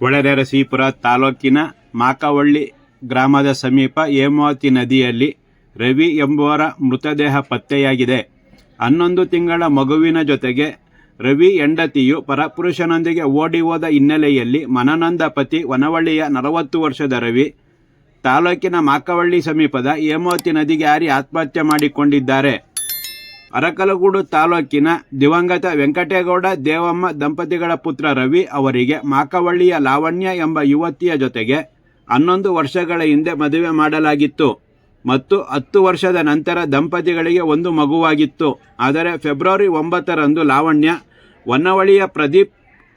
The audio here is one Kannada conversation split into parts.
ಹೊಳೆನರಸೀಪುರ ತಾಲೂಕಿನ ಮಾಕವಳ್ಳಿ ಗ್ರಾಮದ ಸಮೀಪ ಹೇಮಾವತಿ ನದಿಯಲ್ಲಿ ರವಿ ಎಂಬುವರ ಮೃತದೇಹ ಪತ್ತೆಯಾಗಿದೆ. ಹನ್ನೊಂದು ತಿಂಗಳ ಮಗುವಿನ ಜೊತೆಗೆ ರವಿ ಹೆಂಡತಿಯು ಪರಪುರುಷನೊಂದಿಗೆ ಓಡಿ ಹೋದ ಹಿನ್ನೆಲೆಯಲ್ಲಿ ಮನನಂದ ಪತಿ ವನವಳ್ಳಿಯ ನಲವತ್ತು ವರ್ಷದ ರವಿ ತಾಲೂಕಿನ ಮಾಕವಳ್ಳಿ ಸಮೀಪದ ಹೇಮಾವತಿ ನದಿಗೆ ಹಾರಿ ಆತ್ಮಹತ್ಯೆ ಮಾಡಿಕೊಂಡಿದ್ದಾರೆ. ಅರಕಲಗೂಡು ತಾಲೂಕಿನ ದಿವಂಗತ ವೆಂಕಟೇಗೌಡ ದೇವಮ್ಮ ದಂಪತಿಗಳ ಪುತ್ರ ರವಿ ಅವರಿಗೆ ಮಾಕವಳ್ಳಿಯ ಲಾವಣ್ಯ ಎಂಬ ಯುವತಿಯ ಜೊತೆಗೆ ಹನ್ನೊಂದು ವರ್ಷಗಳ ಹಿಂದೆ ಮದುವೆ ಮಾಡಲಾಗಿತ್ತು. ಮತ್ತು ಹತ್ತು ವರ್ಷದ ನಂತರ ದಂಪತಿಗಳಿಗೆ ಒಂದು ಮಗುವಾಗಿತ್ತು. ಆದರೆ ಫೆಬ್ರವರಿ ಒಂಬತ್ತರಂದು ಲಾವಣ್ಯ ಹೊನ್ನವಳಿಯ ಪ್ರದೀಪ್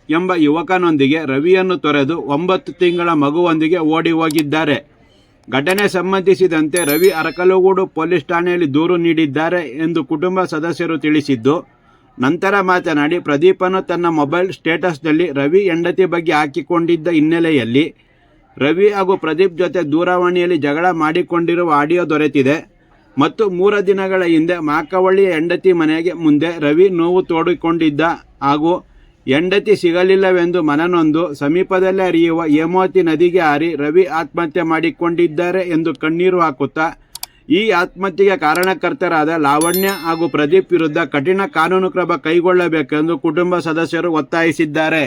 ಎಂಬ ಯುವಕನೊಂದಿಗೆ ರವಿಯನ್ನು ತೊರೆದು ಒಂಬತ್ತು ತಿಂಗಳ ಮಗುವೊಂದಿಗೆ ಓಡಿ ಹೋಗಿದ್ದಾರೆ. ಘಟನೆ ಸಂಬಂಧಿಸಿದಂತೆ ರವಿ ಅರಕಲಗೂಡು ಪೊಲೀಸ್ ಠಾಣೆಯಲ್ಲಿ ದೂರು ನೀಡಿದ್ದಾರೆ ಎಂದು ಕುಟುಂಬ ಸದಸ್ಯರು ತಿಳಿಸಿದ್ದು, ನಂತರ ಮಾತನಾಡಿ, ಪ್ರದೀಪನು ತನ್ನ ಮೊಬೈಲ್ ಸ್ಟೇಟಸ್ನಲ್ಲಿ ರವಿ ಹೆಂಡತಿ ಬಗ್ಗೆ ಹಾಕಿಕೊಂಡಿದ್ದ ಹಿನ್ನೆಲೆಯಲ್ಲಿ ರವಿ ಹಾಗೂ ಪ್ರದೀಪ್ ಜೊತೆ ದೂರವಾಣಿಯಲ್ಲಿ ಜಗಳ ಮಾಡಿಕೊಂಡಿರುವ ಆಡಿಯೋ ದೊರೆತಿದೆ. ಮತ್ತು ಮೂರು ದಿನಗಳ ಹಿಂದೆ ಮಾಕವಳ್ಳಿಯ ಹೆಂಡತಿ ಮನೆಗೆ ಮುಂದೆ ರವಿ ನೋವು ತೋಡಿಕೊಂಡಿದ್ದ ಹಾಗೂ ಹೆಂಡತಿ ಸಿಗಲಿಲ್ಲವೆಂದು ಮನನೊಂದು, ಸಮೀಪದಲ್ಲೇ ಹರಿಯುವ ಯಮೋತಿ ನದಿಗೆ ಹಾರಿ ರವಿ ಆತ್ಮಹತ್ಯೆ ಮಾಡಿಕೊಂಡಿದ್ದಾರೆ ಎಂದು ಕಣ್ಣೀರು ಹಾಕುತ್ತಾ, ಈ ಆತ್ಮಹತ್ಯೆಗೆ ಕಾರಣಕರ್ತರಾದ ಲಾವಣ್ಯ ಹಾಗೂ ಪ್ರದೀಪ್ ವಿರುದ್ಧ ಕಠಿಣ ಕಾನೂನು ಕ್ರಮ ಕೈಗೊಳ್ಳಬೇಕೆಂದು ಕುಟುಂಬ ಸದಸ್ಯರು ಒತ್ತಾಯಿಸಿದ್ದಾರೆ.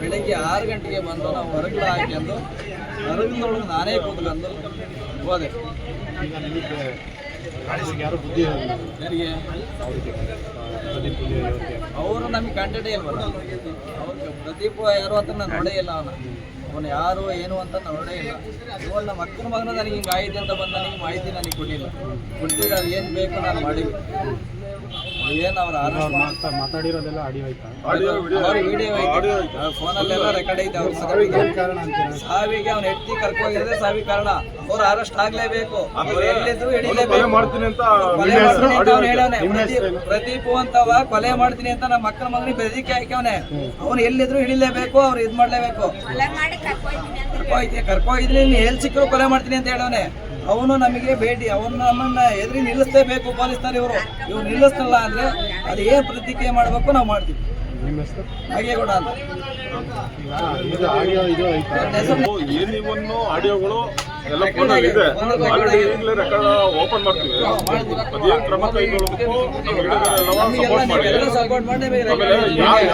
ಬೆಳಗ್ಗೆ ಆರು ಗಂಟೆಗೆ ಬಂದು ನಾವು ಹೊರಗಡೆ ಹಾಕ್ಯಂದು ಹೊರಗಿನೊಳಗೆ ನಾನೇ ಕೂತ್ಕೊಂಡು ಹೋದೆ. ಪ್ರದೀಪ್ ಅವರು ನಮಗೆ ಕಾಂಟ್ಯಾಕ್ಟೇ ಇಲ್ಲ ಅವ್ರಿಗೆ ಪ್ರದೀಪ್ ಯಾರು ಅಂತ ನಾನು ನೋಡೇ ಇಲ್ಲ ಅವನ. ಅವನು ಯಾರು, ಏನು ಅಂತ ನಾನು ನೋಡೇ ಇಲ್ಲ. ಇವಾಗ ನಮ್ಮ ಅಕ್ಕನ ಮಗನ ನನಗೆ ಹಿಂಗೆ ಅಂತ ಬಂದು ನನಗೆ ಮಾಹಿತಿ ನನಗೆ ಕೊಟ್ಟಿಲ್ಲ. ಕೊಟ್ಟಿದ್ದು ಅದು ಏನು ಬೇಕು ನಾನು ಮಾಡಿವಿ ಏನು ಅವ್ರ ಆರೋಪ? ಮಾತಾಡಿರೋದೆಲ್ಲ ಆಡಿಯೋ ಆಯ್ತಾ? ಫೋನಲ್ಲೆಲ್ಲ ರೆಕಾರ್ಡ್ ಐತೆ ಅವ್ರ ಸಾವಿಗೆ ಅವ್ನ ಹೆಂಡತಿ ಕರ್ಕೋಗಿದ್ರೆ ಸಾವಿ ಕಾರಣ. ಅವ್ರು ಅರೆಸ್ಟ್ ಆಗ್ಲೇಬೇಕು. ಅವ್ರು ಎಲ್ಲಿದ್ರು ಹಿಡಿಲೇಬೇಕು. ಕೊಲೆ ಮಾಡ್ತೀನಿ ಅಂತ ಅವ್ನು ಹೇಳವ್ನೆ. ಪ್ರದೀಪ್- ಅಂತವ ಕೊಲೆ ಮಾಡ್ತೀನಿ ಅಂತ ನಮ್ಮ ಮಕ್ಕಳ ಮಗನಿಗೆ ಬೆದರಿಕೆ ಹಾಕ್ಯವನೆ. ಅವ್ನು ಎಲ್ಲಿದ್ರು ಹಿಡಿಲೇಬೇಕು ಅವ್ರು ಇದ್ ಮಾಡ್ಲೇಬೇಕು. ಕರ್ಕೋಯ್ತೀನಿ ನೀನ್ ಎಲ್ಲಿ ಸಿಕ್ಕರು ಕೊಲೆ ಮಾಡ್ತೀನಿ ಅಂತ ಹೇಳವನೆ ಅವನು ನಮಗೆ ಭೇಟಿ ಅವನು ನಮ್ಮನ್ನ ಎದುರಿ ನಿಲ್ಲಿಸಲೇಬೇಕು ಪೊಲೀಸ್ನಲ್ಲಿ ಇವರು. ಇವ್ರು ನಿಲ್ಲಿಸ್ತಲ್ಲ ಅಂದ್ರೆ ಅದು ಏನ್ ಪ್ರತಿಕ್ರಿಯೆ ಮಾಡ್ಬೇಕು ನಾವು ಮಾಡ್ತೀವಿ. ನಾಗೇಗೌಡ ಅಂತ. ಆಡಿಯೋಗಳು ಎಲ್ಲ ಫೋನಲ್ಲಿ ಇದೆ ಆಲ್ರೆಡಿ ಈಗಲೇ ರೆಕಾರ್ಡ್ ಓಪನ್ ಮಾಡ್ತೀವಿ. ಅದೇನು ಕ್ರಮ ಕೈಗೊಳ್ಳಬೇಕು ನಮ್ಮ ಸಪೋರ್ಟ್ ಮಾಡಿ. ಆಮೇಲೆ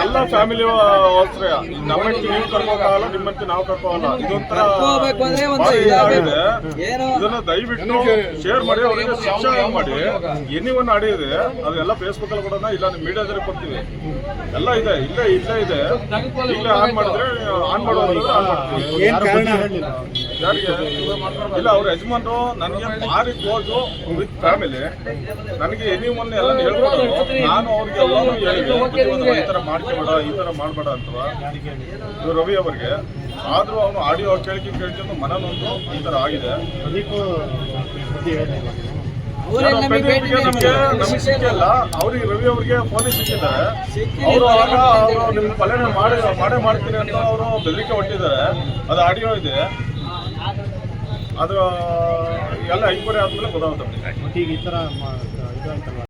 ಎಲ್ಲ ಫ್ಯಾಮಿಲಿ ಅವಸರ ನಮ್ಮಂತೆ ನೀವು ಕರ್ಕೋಕಾಗಲ್ಲ ನಿಮ್ಮಂತೆ ನಾವು ಕರ್ಕೋಲ್ಲ ಇದೊಂಥರ ಇದನ್ನ ದಯವಿಟ್ಟು ಶೇರ್ ಮಾಡಿ ಅವರಿಗೆ ಶಿಕ್ಷಣ ಮಾಡಿ. ಎನಿ ಒನ್ ಆಡಿ ಇದೆ ಅದೆಲ್ಲ ಫೇಸ್ಬುಕ್ ಅಲ್ಲಿ ಕೊಡೋಣ ಇಲ್ಲ ಮೀಡಿಯಾದಲ್ಲಿ ಕೊಡ್ತೀವಿ. ಎಲ್ಲ ಇದೆ ಇಲ್ಲೇ ಇಲ್ಲೇ ಇದೆ. ಇಲ್ಲೇ ಆನ್ ಮಾಡಿದ್ರೆ ಆನ್ ಮಾಡೋದ್ರೆ ಆನ್ ಮಾಡ್ತೀವಿ. ಇಲ್ಲ ಅವ್ರ ಯಜಮಾನ್ರು ನನಗೆ ಮಾರಿ ಕ್ಲೋಸು ವಿತ್ ಫ್ಯಾಮಿಲಿ ನನಗೆ ಎನಿ ಮೊನ್ನೆ ಎಲ್ಲ ಹೇಳ್ಬೋದು ನಾನು ಅವ್ರಿಗೆ ಎಲ್ಲಾನು ಹೇಳಿದೆ ಬುದ್ಧಿವಂತ ಈ ಥರ ಮಾಡ್ಕೊಬೇಡ ಈ ಥರ ಮಾಡಬೇಡ ಅಂತವ ರವಿ ಅವರಿಗೆ. ಆದರೂ ಅವನು ಆಡಿಯೋ ಕೇಳಿಕೆ ಕೇಳ್ಕೊಂಡು ಮನನೊಂದು ಈ ಥರ ಆಗಿದೆ. ನಮಗೆ ಸಿಕ್ಕಿಲ್ಲ. ಅವ್ರಿಗೆ ರವಿ ಅವರಿಗೆ ಫೋನ್ ಸಿಕ್ಕಿದ್ದಾರೆ. ಅವರು ಆಗ ಅವರು ನಿಮ್ಗೆ ಕೊಲೆನ ಮಾಡಿ ಮಾಡೇ ಮಾಡ್ತೀನಿ ಅಂತ ಅವರು ಬೆದರಿಕೆ ಹೊಟ್ಟಿದ್ದಾರೆ. ಅದು ಆಡಿಯೋ ಇದೆ. ಅದು ಎಲ್ಲ ಐಕ್ವರಿ ಆದಮೇಲೆ ಗೊತ್ತಾಗುತ್ತೆ ಮತ್ತೆ ಈಗ ಈ ಥರ ಮಾ-